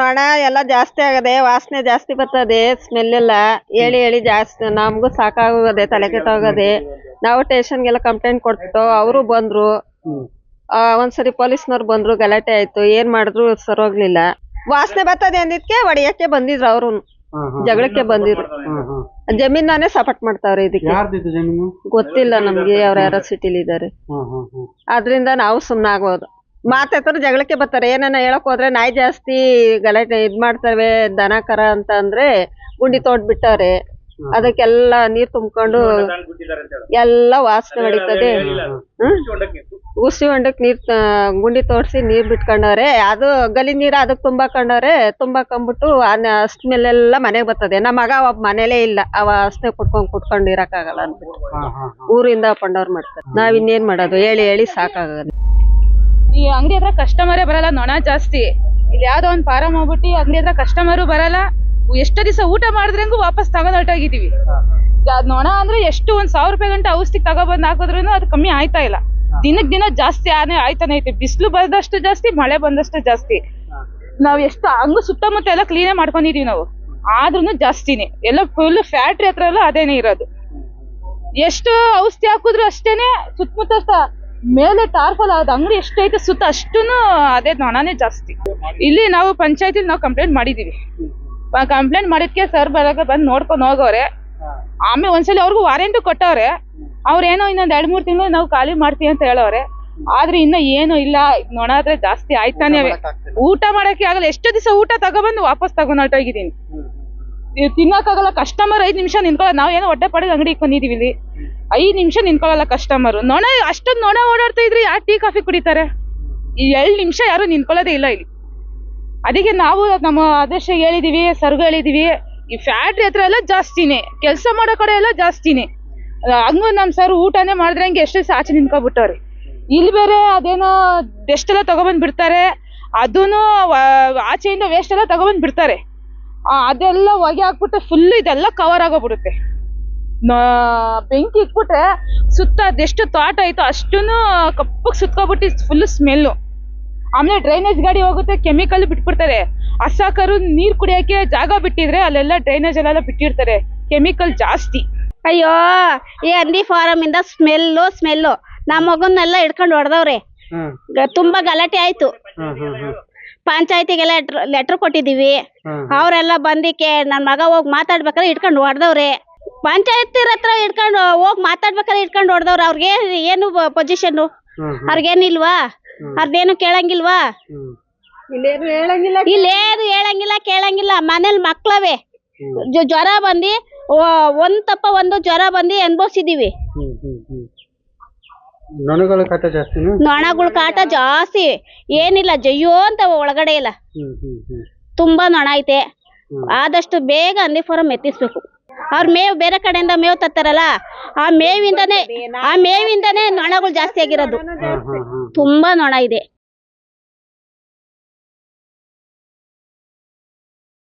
ನೊಣ ಎಲ್ಲ ಜಾಸ್ತಿ ಆಗದೆ ವಾಸನೆ ಜಾಸ್ತಿ ಬರ್ತದೆ ಸ್ಮೆಲ್ ಎಲ್ಲ ಹೇಳಿ ಹೇಳಿ ಜಾಸ್ತಿ ನಮಗೂ ಸಾಕಾಗೋಗದೆ ತಲೆ ಕೆಟ್ಟೋಗದೆ. ನಾವು ಸ್ಟೇಷನ್ಗೆಲ್ಲ ಕಂಪ್ಲೇಂಟ್ ಕೊಟ್ಟು ಅವರು ಬಂದ್ರು. ಆ, ಒಂದ್ಸರಿ ಪೊಲೀಸ್ನವ್ರು ಬಂದ್ರು ಗಲಾಟೆ ಆಯ್ತು. ಏನ್ ಮಾಡಿದ್ರು ಸರೋಗ್ಲಿಲ್ಲ ವಾಸನೆ ಬರ್ತದೆ ಅಂದಿದ್ಕೆ ಹೊಡಿಯಕ್ಕೆ ಬಂದಿದ್ರು ಅವ್ರು. ಜಗಳಕ್ಕೆ ಬಂದಿದ್ರು. ಜಮೀನಾನೇ ಸಪೋರ್ಟ್ ಮಾಡ್ತಾವ್ರೆ ಇದಕ್ಕೆ. ಯಾರ್ದಿತ್ತು ಜಮೀನು? ಗೊತ್ತಿಲ್ಲ ನಮ್ಗೆ ಅವ್ರ ಯಾರೋ ಸಿಟಿಲಿ ಇದಾರೆ ಹಾ ಹಾ ಹಾ ಅದ್ರಿಂದ ನಾವು ಸುಮ್ನೆ ಮಾತಾಡ್ತಾರೆ ಜಗಳಕ್ಕೆ ಬರ್ತಾರೆ. ಏನನ್ನ ಹೇಳಕ್ ಹೋದ್ರೆ ನಾಯಿ ಜಾಸ್ತಿ ಗಲಾಟೆ ಇದ್ ಮಾಡ್ತವೆ ದನ ಕರ ಅಂತ ಅಂದ್ರೆ ಗುಂಡಿ ತೋಡ್ ಬಿಟ್ಟವ್ರೆ. ಅದಕ್ಕೆಲ್ಲ ನೀರ್ ತುಂಬ್ಕೊಂಡು ಎಲ್ಲ ವಾಸನೆ ಹೊಡಿತದೆ ಹ್ಮ್? ಉಸಿ ಹೊಂಡಕ್ ನೀರ್ ಗುಂಡಿ ತೋಡ್ಸಿ ನೀರ್ ಬಿಟ್ಕೊಂಡವ್ರೆ. ಅದು ಗಲಿ ನೀರ್ ಅದಕ್ ತುಂಬಾಕೊಂಡವ್ರೆ ತುಂಬಾಕೊಂಡ್ಬಿಟ್ಟು ಅಷ್ಟ ಮೇಲೆಲ್ಲ ಮನೆಗ್ ಬರ್ತದೆ. ನಮ್ಮ ಮಗ ಒಬ್ಬ ಮನೇಲೇ ಇಲ್ಲ. ಅವ ಅಷ್ಟೇ ಕುಟ್ಕೊಂಡ್ ಕುಟ್ಕೊಂಡ್ ಇರಕ್ಕಾಗಲ್ಲ ಅಂದ್ಬಿಟ್ಟು. ಊರಿಂದ ಪಂಡವ್ರು ಮಾಡ್ತಾರೆ. ನಾವ್ ಇನ್ನೇನ್ ಮಾಡೋದು? ಹೇಳಿ ಹೇಳಿ ಸಾಕಾಗದು ಈ ಅಂಗಡಿ ಹತ್ರ ಕಸ್ಟಮರೇ ಬರಲ್ಲ, ನೊಣ ಜಾಸ್ತಿ. ಇಲ್ಲಿ ಯಾವ್ದೋ ಒಂದು ಫಾರಂ ಹೋಗ್ಬಿಟ್ಟು ಅಂಗಡಿ ಹತ್ರ ಕಸ್ಟಮರು ಬರಲ್ಲ. ಎಷ್ಟೋ ದಿವಸ ಊಟ ಮಾಡಿದ್ರಂಗೂ ವಾಪಸ್ ತಗೊಂಡ್ ಜಾ- ನೊಣ ಅಂದ್ರೆ ಎಷ್ಟು ಒಂದ್ ಸಾವಿರ ರೂಪಾಯಿ ಗಂಟೆ ಔಷಧಿ ತಗೊಬಂದ್ ಹಾಕಿದ್ರು ಅದು ಕಮ್ಮಿ ಆಯ್ತಾ ಇಲ್ಲ. ದಿನಕ್ ದಿನ ಜಾಸ್ತಿ ಆನೆ ಆಯ್ತಾನೆ ಐತೆ. ಬಿಸಿಲು ಬಂದಷ್ಟು ಜಾಸ್ತಿ, ಮಳೆ ಬಂದಷ್ಟು ಜಾಸ್ತಿ. ನಾವ್ ಎಷ್ಟು ಹಂಗು ಸುತ್ತಮುತ್ತ ಎಲ್ಲ ಕ್ಲೀನೇ ಮಾಡ್ಕೊಂಡಿದೀವಿ ನಾವು. ಆದ್ರೂ ಜಾಸ್ತಿನೇ. ಎಲ್ಲ ಫುಲ್ ಫ್ಯಾಕ್ಟ್ರಿ ಹತ್ರ ಎಲ್ಲ ಅದೇನೆ ಇರೋದು. ಎಷ್ಟು ಔಷಧಿ ಹಾಕಿದ್ರು ಅಷ್ಟೇನೆ ಸುತ್ತಮುತ್ತ ಮೇಲೆ ಟಾರ್ಫಲ್ ಆದ ಅಂಗಡಿ ಎಷ್ಟೈತೆ ಸುತ್ತ ಅಷ್ಟೂನು ಅದೇ ನೊಣನೇ ಜಾಸ್ತಿ. ಇಲ್ಲಿ ನಾವು ಪಂಚಾಯತಿಲಿ ನಾವು ಕಂಪ್ಲೇಂಟ್ ಮಾಡಿದೀವಿ. ಕಂಪ್ಲೇಂಟ್ ಮಾಡಿದ್ಕೆ ಸರ್ ಬರಕ ಬಂದ್ ನೋಡ್ಕೊಂಡು ಹೋಗವ್ರೆ. ಆಮೇಲೆ ಒಂದ್ಸಲಿ ಅವ್ರಿಗೂ ವಾರಂಟು ಕೊಟ್ಟವ್ರೆ. ಅವ್ರೇನೋ ಇನ್ನೊಂದ್ ಎರಡ್ ಮೂರ್ ತಿಂಗಳು ನಾವು ಖಾಲಿ ಮಾಡ್ತೀವಿ ಅಂತ ಹೇಳವ್ರೆ. ಆದ್ರೆ ಇನ್ನ ಏನು ಇಲ್ಲ. ನೊಣ ಆದ್ರೆ ಜಾಸ್ತಿ ಆಯ್ತಾನೆ ಊಟ ಮಾಡಕ್ಕೆ ಆಗಲ್ಲ. ಎಷ್ಟು ದಿವಸ ಊಟ ತಗೊಬಂದು ವಾಪಸ್ ತಗೊಂಡ್ ಇವ್ ತಿನ್ನಕ್ಕಾಗಲ್ಲ ಕಸ್ಟಮರ್ ಐದು ನಿಮಿಷ ನಿಂತ್ಕೊಳ್ಳೋ ನಾವು ಏನೋ ಹೊಟ್ಟೆ ಪಡೆದ ಅಂಗಡಿಗೆ ಬಂದಿದೀವಿ ಇಲ್ಲಿ. ಐದು ನಿಮಿಷ ನಿಂತ್ಕೊಳ್ಳಲ್ಲ ಕಸ್ಟಮರ್ ನೊಣ, ಅಷ್ಟೊಂದು ನೊಣ ಓಡಾಡ್ತಾ ಇದ್ರೆ ಯಾರು ಟೀ, ಕಾಫಿ ಕುಡಿತಾರೆ? ಈ ಎರಡ್ ನಿಮಿಷ ಯಾರು ನಿಂತ್ಕೊಳ್ಳೋದೇ ಇಲ್ಲ ಇಲ್ಲಿ. ಅದಕ್ಕೆ ನಾವು ನಮ್ಮ ಆದೇಶ ಹೇಳಿದೀವಿ, ಸರ್ಗು ಹೇಳಿದೀವಿ. ಈ ಫ್ಯಾಕ್ಟ್ರಿ ಹತ್ರ ಎಲ್ಲ ಜಾಸ್ತಿನೇ. ಕೆಲಸ ಮಾಡೋ ಕಡೆ ಎಲ್ಲ ಜಾಸ್ತಿನೇ. ಹಂಗು ನಮ್ ಸರ್ ಊಟನೇ ಮಾಡಿದ್ರೆ ಹಂಗೆ ಎಷ್ಟು ದಿವಸ ಆಚೆ ನಿಂತ್ಕೊಬಿಟ್ಟವ್ರಿ. ಇಲ್ಲಿ ಬೇರೆ ಅದೇನೋ ಡೆಸ್ಟ್ ಎಲ್ಲ ಬಿಡ್ತಾರೆ ಅದೂನು ವ- ಆಚೆಯಿಂದ ವೇಸ್ಟ್ ಎಲ್ಲ ತಗೊಬಂದ್ ಬಿಡ್ತಾರೆ ಅದೆಲ್ಲ ಹೊಗೆ ಹಾಕ್ಬಿಟ್ಟು ಫುಲ್ ಇದೆಲ್ಲ ಕವರ್ ಆಗೋಗ್ಬಿಡುತ್ತೆ. ನ- ಬೆಂಕಿ ಇಟ್ಬಿಟ್ರೆ ಸುತ್ತ ಅದೆಷ್ಟು ತೋಟ ಐತೋ ಅಷ್ಟೂನು ಕಪ್ಪಗೆ ಸುತ್ಕೊಬಿಟ್ಟು ಫುಲ್ ಸ್ಮೆಲ್ಲು ಆಮೇಲೆ ಡ್ರೈನೇಜ್ ಗಾಡಿ ಹೋಗುತ್ತೆ ಕೆಮಿಕಲ್ ಬಿಟ್ಬಿಡ್ತಾರೆ. ಹಸಾಕರು ನೀರ್ ಕುಡಿಯಕ್ಕೆ ಜಾಗ ಬಿಟ್ಟಿದ್ರೆ ಅಲ್ಲೆಲ್ಲ ಡ್ರೈನೇಜ್ ಅಲ್ಲೆಲ್ಲ ಬಿಟ್ಟಿರ್ತಾರೆ. ಕೆಮಿಕಲ್ ಜಾಸ್ತಿ. ಅಯ್ಯೋ ಈ ಹಂದಿ ಫಾರಂ ಇಂದ ಸ್ಮೆಲ್ಲು ಸ್ಮೆಲ್ಲು ನಮ್ಮ ಮಗನ್ನೆಲ್ಲ ಹಿಡ್ಕೊಂಡು ಹೊಡೆದವ್ರೆ. ತುಂಬಾ ಗಲಾಟೆ ಆಯ್ತು. ಪಂಚಾಯತಿಗೆಲ್ಲ ಲೆಟರ್ ಕೊಟ್ಟಿದೀವಿ ಅವರೆಲ್ಲ ಬಂದಿಕ್ಕೆ ನನ್ನ ಮಗ ಹೋಗಿ ಮಾತಾಡ್ಬೇಕಾದ್ರೆ ಇಟ್ಕೊಂಡು ಹೊಡೆದವ್ರೆ ಪಂಚಾಯತಿ ಹತ್ರ ಇಟ್ಕೊಂಡು ಹೋಗಿ ಮಾತಾಡ್ಬೇಕಾದ್ರೆ ಇಟ್ಕೊಂಡು ಹೊಡೆದವ್ರ ಅವ್ರಿಗೆ ಏನು ಪೊಸಿಷನ್ ಅವ್ರಿಗೇನಿಲ್ವಾ? ಅವ್ರದ್ದೇನು ಕೇಳಂಗಿಲ್ವಾ? ಇಲ್ಲೇನು ಹೇಳಂಗಿಲ್ಲ. ಇಲ್ಲೇನು ಹೇಳಂಗಿಲ್ಲ ಕೇಳಂಗಿಲ್ಲ. ಮನೇಲಿ ಮಕ್ಳವೇ. ಜ- ಜ್ವರ ಬಂದಿ ಒಂದ್ ತಪ್ಪ ಒಂದು ಜ್ವರ ಬಂದಿ ಅನ್ಭವಿಸಿದೀವಿ ನೊಣಗಳ ಕಾಟ ಜಾಸ್ತಿನಾ? ನೊಣಗಳ ಕಾಟ ಜಾಸ್ತಿ. ಏನಿಲ್ಲ ಜಯ್ಯೋ ಅಂತ ಒಳಗಡೆ ಇಲ್ಲ. ಹ್ಮ್ ಹ್ಮ್ ಹ್ಮ್. ತುಂಬಾ ನೊಣ ಐತೆ. ಆದಷ್ಟು ಬೇಗ ಹಂದಿ ಫಾರಂ ಎತ್ತಿಸ್ಬೇಕು. ಅವ್ರ ಮೇವು ಬೇರೆ ಕಡೆಯಿಂದ ಮೇವು ತತ್ತಾರಲ್ಲ ಆ ಮೇವಿಂದನೇ ಆ ಮೇವಿಂದನೇ ನೊಣಗಳು ಜಾಸ್ತಿ ಆಗಿರೋದು. ಹಾ ಹಾ ಹಾ ತುಂಬಾ ನೊಣ ಇದೆ.